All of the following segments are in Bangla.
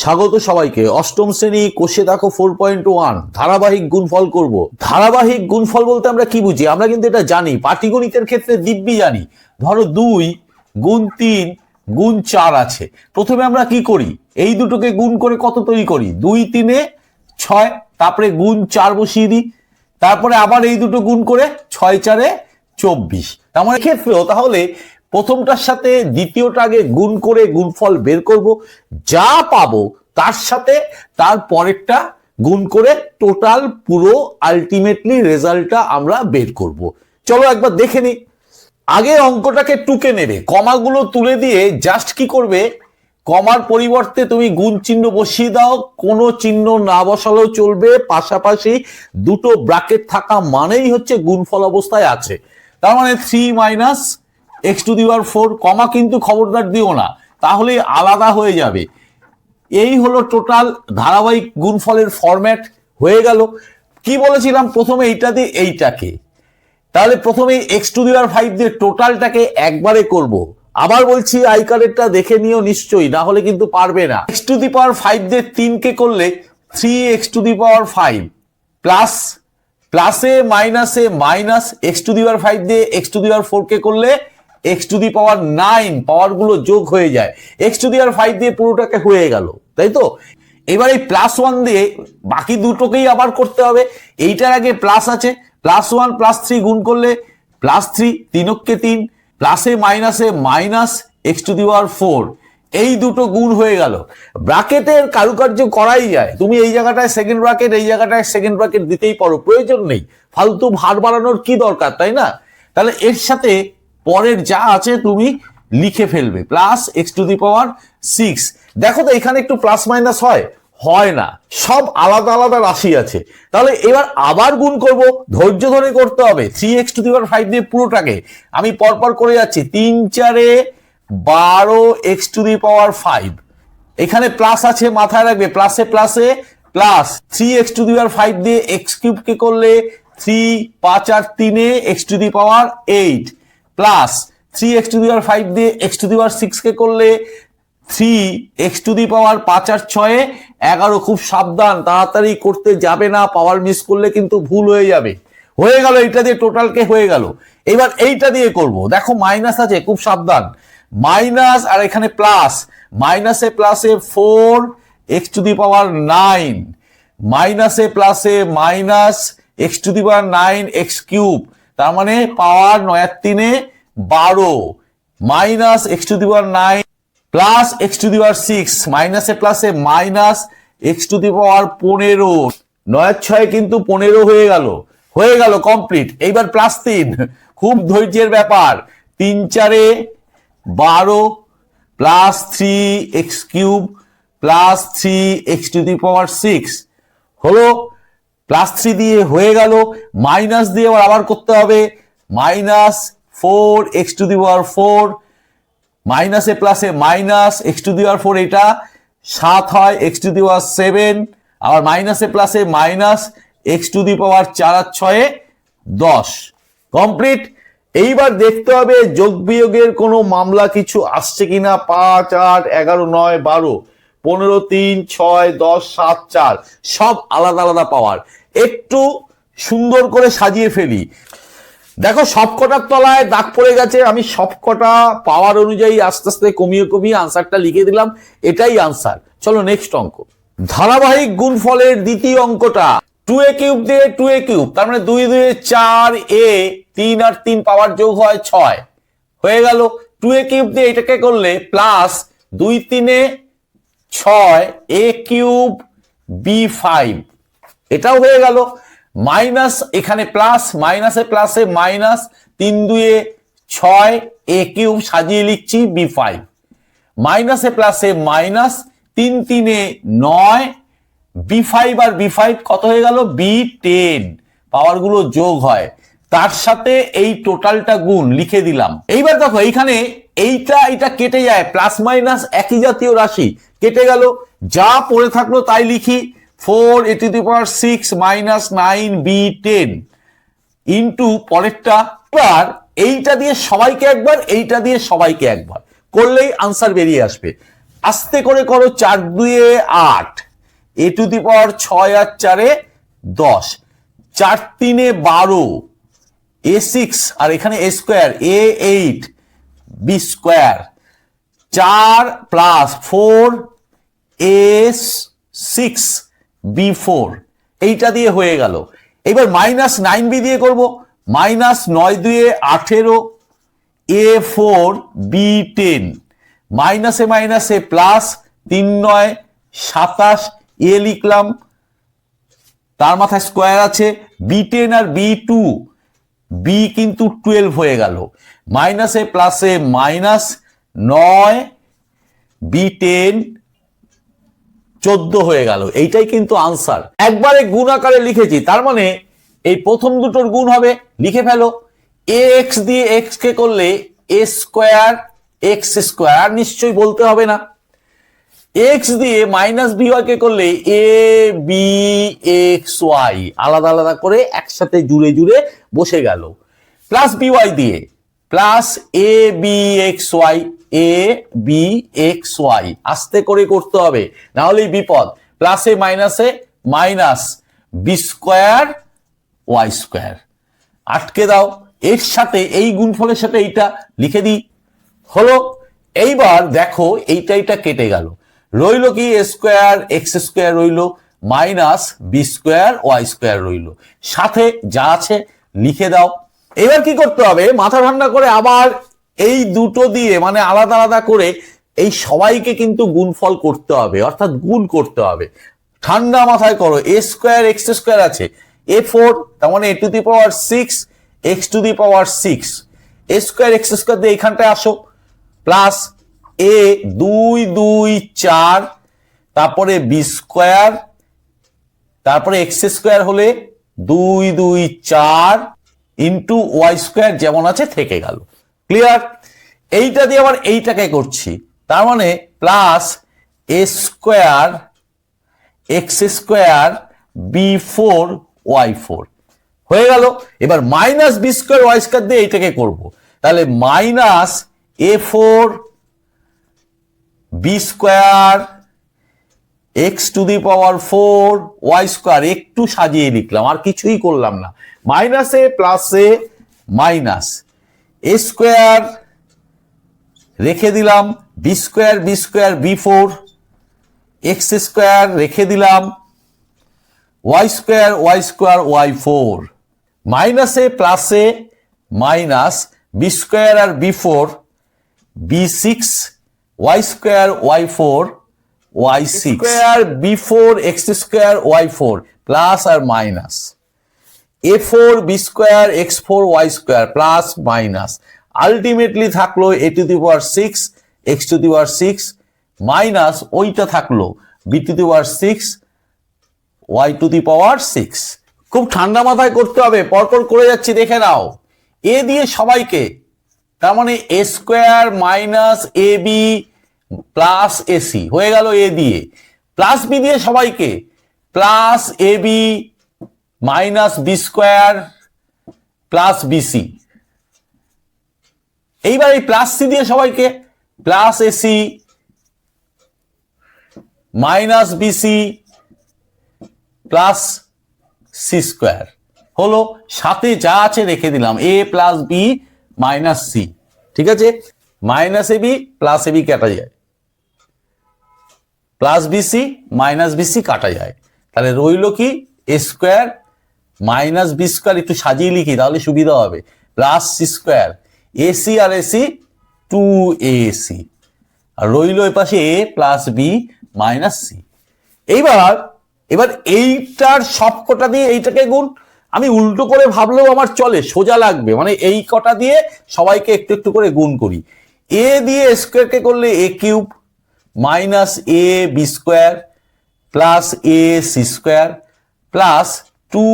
স্বাগত সবাইকে। অষ্টম শ্রেণি কোষে দেখো ফোর পয়েন্ট ওয়ান ধারাবাহিক গুণফল করব। ধারাবাহিক গুণফল বলতে আমরা কি বুঝি? আমরা কিন্তু এটা জানি। পাটিগণিতের ক্ষেত্রে দিব্যি জানি। ধরো দুই গুণ তিন গুণ চার আছে। প্রথমে আমরা কি করি? এই দুটোকে গুণ করে কত তৈরি করি? দুই তিনে ছয়, তারপরে গুণ চার বসিয়ে দিই। তারপরে আবার এই দুটো গুণ করে ছয় চারে চব্বিশ। তার মানে ক্ষেত্রেও তাহলে প্রথমটার সাথে দ্বিতীয়টা আগে গুণ করে গুণফল বের করব, যা পাবো তার সাথে তার পরেরটা গুণ করে টোটাল পুরো আলটিমেটলি রেজাল্টটা আমরা বের করব। চলো একবার দেখে নিই। আগে অঙ্কটাকে টুকে নেবে, কমাগুলো তুলে দিয়ে জাস্ট কি করবে? কমার পরিবর্তে তুমি গুণ চিহ্ন বসিয়ে দাও, কোনো চিহ্ন না বসালেও চলবে, পাশাপাশি দুটো ব্র্যাকেট থাকা মানেই হচ্ছে গুণফল অবস্থায় আছে। তার মানে three minus x to the Deewaar four কমা কিন্তু খবরদার দিও না, তাহলে আলাদা হয়ে যাবে। এই হলো টোটাল ধারাবাহিক গুণফলের ফরম্যাট হয়ে গেল। কি বলেছিলাম? প্রথমে এইটা দিয়ে এইটাকে। তাহলে প্রথমে এক্স টু দি দিওয়ার ফাইভ দিয়ে টোটালটাকে একবারে করব। আবার বলছি আই কার্ডেরটা দেখে নিও নিশ্চয়ই, না হলে কিন্তু পারবে না। X to the power five দিয়ে তিনকে করলে three x to the power five plus প্লাসে মাইনাসে minus x to the power five দিয়ে x to the power four কে করলে x to the power nine পাওয়ারগুলো যোগ হয়ে যায়। X to the power five দিয়ে পুরোটাকে হয়ে গেল, তাই তো? এবার এই প্লাস ওয়ান দিয়ে বাকি দুটোকেই আবার করতে হবে। এইটার আগে প্লাস আছে প্লাস ওয়ান প্লাস থ্রি গুণ করলে প্লাস থ্রি তিনককে তিন প্লাসে মাইনাসে minus x to the power four এই দুটো গুণ হয়ে গেল। ব্র্যাকেটের কারুকার্য করাই যায়। তুমি এই জায়গাটায় সেকেন্ড ব্র্যাকেট এই জায়গাটায় সেকেন্ড ব্র্যাকেট দিতেই পারো, প্রয়োজন নেই। ফালতু ভার বাড়ানোর কি দরকার, তাই না? তাহলে এর সাথে পরের যা আছে তুমি লিখে ফেলবে plus x to the power six দেখো তো এখানে একটু প্লাস মাইনাস হয় হয় না, সব আলাদা আলাদা রাশি আছে। তাহলে এবার আবার গুণ করব, ধৈর্য ধরে করতে হবে three x to the power five দিয়ে পুরোটাকে। আমি পরপর করে যাচ্ছি, তিন চারে বারো x to the power five এখানে প্লাস আছে, মাথায় রাখবে প্লাসে প্লাসে plus three x to the power five দিয়ে এক্স কিউব কে করলে থ্রি পাঁচ আর তিনে x to the power eight plus three x to the power five দিয়ে x to the power six কে করলে three x to the power পাঁচ আর ছয়ে, এগারো খুব সাবধান, তাড়াতাড়ি করতে যাবে না পাওয়ার মিস করলে কিন্তু ভুল হয়ে যাবে। হয়ে গেল, এইটা দিয়ে টোটালকে হয়ে গেল। এবার এইটা দিয়ে করব। দেখো মাইনাস আছে, খুব সাবধান। মাইনাস আর এখানে প্লাস মাইনাসে প্লাসে four x to the power nine মাইনাসে প্লাসে minus x to the power nine x cube তার মানে পাওয়ার নয়ার তিনে বারো, minus x to the power nine plus x to the power six মাইনাসে প্লাসে minus x to the power পনেরো। নয়ের ছয় কিন্তু পনেরো হয়ে গেল হয়ে গেল কমপ্লিট এইবার প্লাস তিন, খুব ধৈর্যের ব্যাপার। তিন চারে বারো plus three x cube plus three x to the power six হলো প্লাস থ্রি দিয়ে হয়ে গেল মাইনাস দিয়ে আবার আবার করতে হবে। Minus four x to the power four মাইনাসে প্লাসে minus x to the power four এটা সাত হয় x to the power seven আবার মাইনাসে প্লাসে minus x to the power চার আর ছয়ে দশ। কমপ্লিট এইবার দেখতে হবে যোগ বিয়োগের কোনো মামলা কিছু আসছে কিনা পাঁচ, আট, এগারো, নয়, বারো। পনেরো, তিন, ছয়, দশ, সাত, চার, সব আলাদা আলাদা পাওয়ার। একটু সুন্দর করে সাজিয়ে ফেলি। দেখো, সবকটার তলায় দাগ পড়ে গেছে। আমি সবকটা পাওয়ার অনুযায়ী আস্তে আস্তে কমিয়ে কমিয়ে আনসারটা লিখে দিলাম। এটাই আনসার। চলো নেক্সট অঙ্ক। ধারাবাহিক গুণফলের দ্বিতীয় অঙ্কটা। টু এ কিউব দিয়ে টু এ কিউব তার মানে দুই দুই চার এ তিন আর তিন পাওয়ার যোগ হয় ছয়। হয়ে গেল। টু এ কিউব দিয়ে এটাকে করলে প্লাস দুই, তিনে ছয় এ কিউব বি ফাইভ। এটাও হয়ে গেল। মাইনাস এখানে প্লাস, মাইনাসে প্লাসে মাইনাস তিন দুয়ে ছয় এ কিউব সাজিয়ে লিখছি বি ফাইভ। মাইনাসে প্লাসে মাইনাস তিন তিনে নয়, বি ফাইভ আর বি ফাইভ কত হয়ে গেল? B ten. পাওয়ারগুলো যোগ হয়। তার সাথে এই টোটালটা গুণ লিখে দিলাম। এইবার দেখো, এইখানে এইটা এটা কেটে যায়, প্লাস মাইনাস একই জাতীয় রাশি। কেটে গেল, যা পড়ে থাকল তাই লিখি, ফোর এটি two power six minus nine b ten into পরেরটা। এবার এইটা দিয়ে সবাইকে একবার, এইটা দিয়ে সবাইকে একবার। করলেই আনসার বেরিয়ে আসবে। আস্তে করে করো, চার দুয়ে আট। এ টু দি পাওয়ার ছয় আর চারে দশ। চার তিনে বারো। এ সিক্স আর এখানে a square a eight b square চার plus four a six b four এইটা দিয়ে হয়ে গেল। এবার মাইনাস নাইন বি দিয়ে করব। মাইনাস নয় দুয়ে আঠেরো এ ফোর বি টেন মাইনাসে মাইনাসে প্লাস তিন নয়, সাতাশ এ লিখলাম। তার মাথায় স্কোয়ার আছে। বি টেন আর বি টু বি কিন্তু টুয়েলভ হয়ে গেল। মাইনাসে প্লাসে মাইনাস নয় বি টেন চোদ্দ হয়ে গেল। এইটাই কিন্তু আনসার একবারে গুণ আকারে লিখেছি, তার মানে এই প্রথম দুটোর গুণ হবে, লিখে ফেলো। এ এক্স দিয়ে এক্স কে করলে এ স্কোয়ার এক্স স্কোয়ার নিশ্চয়ই বলতে হবে না। এক্স দিয়ে মাইনাস বি ওয়াই কে করলে এ বি এক্স ওয়াই আলাদা আলাদা করে একসাথে জুড়ে জুড়ে বসে গেল। প্লাস বি ওয়াই দিয়ে plus a b x y a b x y আস্তে করে করতে হবে। না হলেই বিপদ। প্লাসে মাইনাসে minus b square y square আটকে দাও। এর সাথে এই গুণফলের সাথে এইটা লিখে দিই। হলো, এইবার দেখো এইটা এইটা কেটে গেল। রইল কি এ স্কোয়ার এক্স স্কোয়ার রইল minus b square y square রইল। সাথে যা আছে লিখে দাও। এবার কি করতে হবে? মাথা ঠান্ডা করে আবার এই দুটো দিয়ে মানে আলাদা আলাদা করে এই সবাইকে কিন্তু গুণফল করতে হবে, অর্থাৎ গুণ করতে হবে। ঠান্ডা মাথায় করো এ স্কোয়ার এক্স স্কোয়ার আছে। এ ফোর তার মানে a to the power six x to the power six a square x square দিয়ে এইখানটায় আসো। প্লাস এ দুই দুই চার, তারপরে বি স্কোয়ার তারপরে এক্স স্কোয়ার হলে দুই দুই চার ইন্টু ওয়াই স্কোয়ার যেমন আছে থেকে গেল। ক্লিয়ার এইটা দিয়ে আবার এইটাকে করছি। তার মানে plus a square x square b four y four হয়ে গেল। এবার minus b square y square দিয়ে এইটাকে করব। তাহলে minus a four b square x to the power four y square একটু সাজিয়ে লিখলাম, আর কিছুই করলাম না। মাইনাসে প্লাসে মাইনাস এ স্কোয়ার রেখে দিলাম b square b square b four x square রেখে দিলাম y square y square y four মাইনাসে প্লাসে minus b square R b four b six y square y four y six square b four x square y four plus R minus a four b square x four y square plus minus ultimately থাকল a to the power six x to the power six minus ওইটা থাকল b to the power six y to the power six খুব ঠান্ডা মাথায় করতে হবে, পরপর করে যাচ্ছি, দেখে নাও। এ দিয়ে সবাইকে তার মানে a square minus a b plus a c হয়ে গেল এ দিয়ে। প্লাস বি দিয়ে সবাইকে। Plus a b minus b square plus b c এইবার এই প্লাস সি দিয়ে সবাইকে plus a c minus b c plus c square. হলো সাথে যা আছে রেখে দিলাম। A plus b minus c. ঠিক আছে? Minus a b plus a b কাটা যায়। প্লাস বিসি মাইনাস বিসি কাটা যায়। তাহলে রইল কি? A square minus b square একটু সাজিয়ে লিখি, তাহলে সুবিধা হবে। Plus c square a c R a c two a c আর রইল এ পাশে a plus b minus c. এইবার, এবার এইটার সবকটা দিয়ে এইটাকে গুণ। আমি উল্টো করে ভাবলেও আমার চলে, সোজা লাগবে। মানে এই কটা দিয়ে সবাইকে একটু একটু করে গুণ করি। এ দিয়ে স্কোয়ারকে করলে a cube minus a b square plus a c square plus two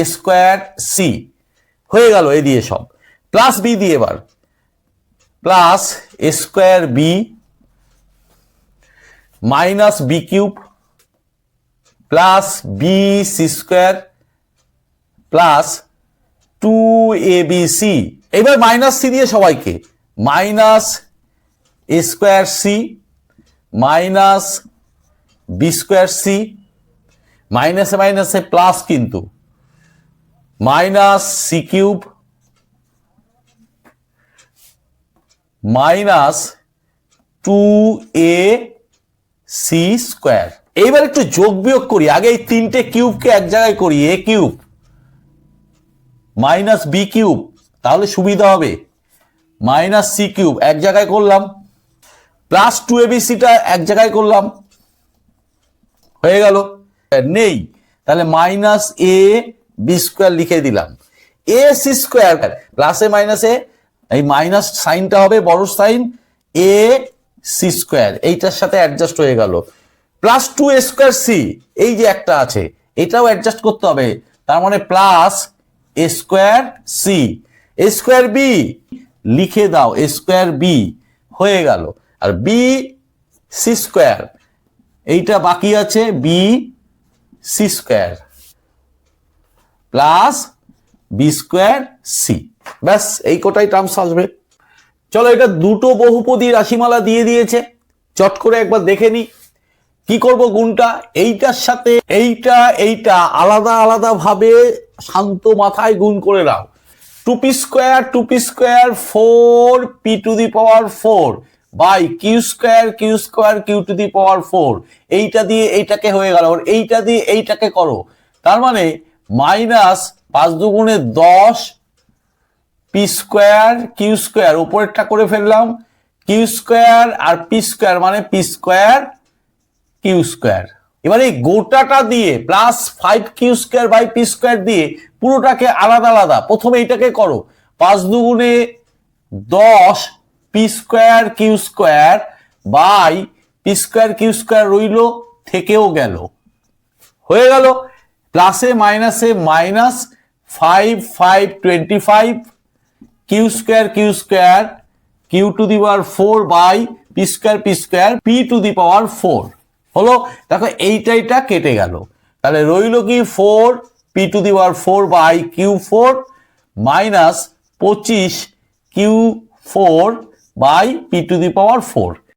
a square c হয়ে গেল এ দিয়ে সব। প্লাস বি দিয়ে এবার। Plus a square b minus b cube plus b c square plus two a b c এবার মাইনাস সি দিয়ে সবাইকে। Minus a square c minus b square c মাইনাসে মাইনাসে প্লাস কিন্তু। Minus c cube minus two a c square এইবার একটু যোগ বিয়োগ করি। আগে এই তিনটে কিউবকে এক জায়গায় করি a cube minus b cube, তাহলে সুবিধা হবে। মাইনাস সি কিউব, এক জায়গায় করলাম। প্লাস টু এবিসিটা এক জায়গায় করলাম। হয়ে গেল। নেই। তাহলে মাইনাস এ বি স্কোয়ার লিখে দিলাম। এ সি স্কোয়ার, প্লাসে মাইনাসে এই মাইনাস সাইনটা হবে বড় সাইন, এ সি স্কোয়ার, এইটার সাথে অ্যাডজাস্ট হয়ে গেল। Plus two a square c, এই যে একটা আছে, এটাও অ্যাডজাস্ট করতে হবে। তার মানে plus square c. Square b, লিখে দাও, স্কোয়ার বি, হয়ে গেল। আর বি, সি স্কোয়ার। এইটা বাকি আছে, b, c square. Plus b square c. ব্যাস, এই কোটাই টার্মস আসবে। চলো, এটা দুটো বহুপদী রাশিমালা দিয়ে দিয়েছে। চট করে একবার দেখে নি। কি করব গুণটা? এইটার সাথে এইটা এইটা আলাদা আলাদা ভাবে শান্ত মাথায় গুণ করে নাও। Two p square two p square four p to the power four by q square q square q to the power four এইটা দিয়ে এইটাকে হয়ে গেল এইটা দিয়ে এইটাকে করো। তার মানে মাইনাস পাঁচ দুগুণে দশ পি স্কোয়ার কিউ স্কোয়ার উপরেরটা করে ফেললাম। কিউ স্কোয়ার আর পি স্কোয়ার মানে পি স্কোয়ার কিউ স্কোয়ার এবার গোটাটা দিয়ে plus five q square by p square দিয়ে পুরোটাকে আলাদা আলাদা। প্রথমে এটাকে করো, পাঁচ দুগুণে দশ p square q square by p square q square রইল, থেকেও গেল। হয়ে গেল প্লাসে মাইনাসে minus five five twenty five q square q square q to the power four by p square p square p to the power four হলো, দেখো এইটা এইটা কেটে গেল। তাহলে রইল কি four p to the power four by q four minus পঁচিশ q four by p to the power four